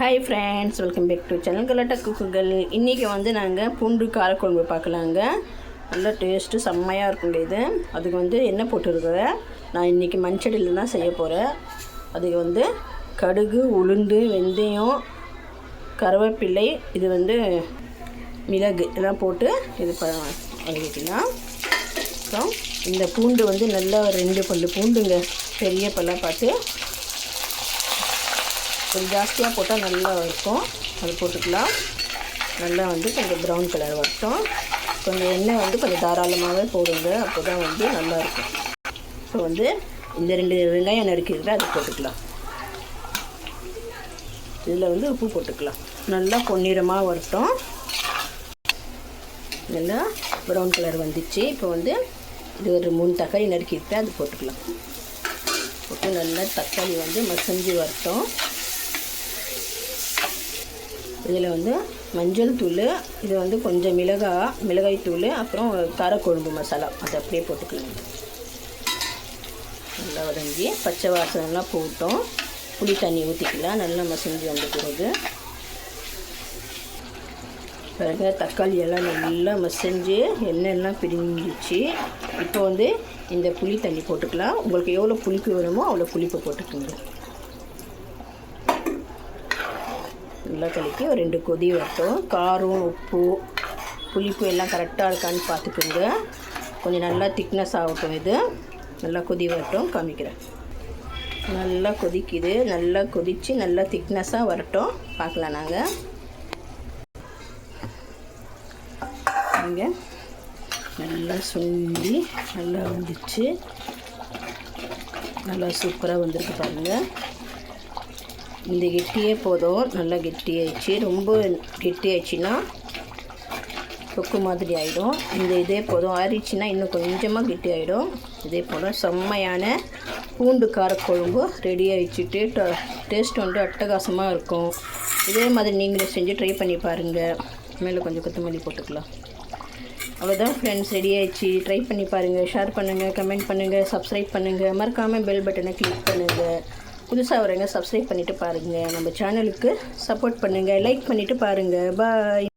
Hi friends welcome back to channel Galatta குக்குகள் இன்றைக்கி வந்து நாங்கள் பூண்டு காரக்குழம்பு பார்க்கலாங்க. நல்லா டேஸ்ட்டு செம்மையாக இருக்கும் இது. அதுக்கு வந்து என்ன போட்டுருக்குறேன் நான் இன்றைக்கி மண்சடியில் தான் செய்ய போகிறேன் அதுக்கு வந்து கடுகு உளுந்து வெந்தயம் கருவேப்பிள்ளை இது வந்து மிளகு இதெல்லாம் போட்டு இது ப வதக்கிக்கலாம். அப்புறம் இந்த பூண்டு வந்து நல்லா ரெண்டு பல் பூண்டுங்க. பெரிய பல்லாக பார்த்து கொஞ்சம் ஜாஸ்தியாக போட்டால் நல்லா இருக்கும். அது போட்டுக்கலாம். நல்லா வந்து கொஞ்சம் ப்ரௌன் கலர் வரட்டும். கொஞ்சம் எண்ணெய் வந்து கொஞ்சம் தாராளமாகவே போடுங்க. அப்போ தான் வந்து நல்லாயிருக்கும் இப்போ வந்து இந்த ரெண்டு வெங்காயம் நறுக்கிட்டு அது போட்டுக்கலாம். இதில் வந்து உப்பு போட்டுக்கலாம். நல்லா பொன்னிறமாக வரட்டும். நல்லா ப்ரௌன் கலர் வந்துச்சு. இப்போ வந்து இது ஒரு மூணு தக்காளி நறுக்கிட்டு அது போட்டுக்கலாம். போட்டு நல்லா தக்காளி வந்து மசஞ்சு வரட்டும். இதில் வந்து மஞ்சள் தூள் இது வந்து கொஞ்சம் மிளகா மிளகாய் தூள் அப்புறம் காரக்குழம்பு மசாலா. அதை அப்படியே போட்டுக்கலாம். நல்லா வதங்கி பச்சை வாசனெல்லாம் போட்டோம். புளி தண்ணி ஊற்றிக்கலாம் நல்லா மசிஞ்சு வந்த பிறகு. பிறகு தக்காளி எல்லாம் நல்லா மசிஞ்சு எண்ணெயெல்லாம் பிரிஞ்சிச்சு. இப்போ வந்து இந்த புளி தண்ணி போட்டுக்கலாம். உங்களுக்கு எவ்வளோ புளிப்பு வேணுமோ அவ்வளோ புளிப்பு போட்டுக்கோங்க. நல்லா ஒரு ரெண்டு கொதி வரட்டும். காரம் உப்பு புளிப்பு எல்லாம் கரெக்டாக இருக்கான்னு பார்த்துக்குங்க. கொஞ்சம் நல்லா திக்னஸ் ஆகட்டும் இது. நல்லா கொதி வரட்டும் காமிக்கிறேன். நல்லா கொதிக்குது. நல்லா கொதித்து நல்லா திக்னஸாக வரட்டும். பார்க்கலாம் நாங்கள் இங்கே நல்லா சுண்டி நல்லா வந்துச்சு நல்லா சூப்பராக வந்திருக்கு பாருங்கள் இந்த கெட்டியே போதும். நல்லா கெட்டியாயிடுச்சு. ரொம்ப கெட்டியாயிடுச்சுன்னா தொக்கு மாதிரி ஆகிடும் இந்த இதே போதும். ஆறிடுச்சின்னா இன்னும் கொஞ்சமாக கெட்டி ஆகிடும் இதே போல் செம்மையான பூண்டு காரக்குழம்பு ரெடி ஆகிடுச்சுட்டு டேஸ்ட் வந்து அட்டகாசமாக இருக்கும். இதே மாதிரி நீங்களே செஞ்சு ட்ரை பண்ணி பாருங்கள் மேலே கொஞ்சம் கொத்தமல்லி போட்டுக்கலாம். அவ்வளோதான் ஃப்ரெண்ட்ஸ் ரெடி ஆயிடுச்சு. ட்ரை பண்ணி பாருங்கள் ஷேர் பண்ணுங்கள் கமெண்ட் பண்ணுங்கள் சப்ஸ்கிரைப் பண்ணுங்கள் மறக்காமல் பெல் பட்டனை கிளிக் பண்ணுங்கள் புதுசாக வரவங்க சப்ஸ்கிரைப் பண்ணிவிட்டு பாருங்கள் நம்ம சேனலுக்கு சப்போர்ட் பண்ணுங்கள் லைக் பண்ணிவிட்டு பாருங்கள் பாய்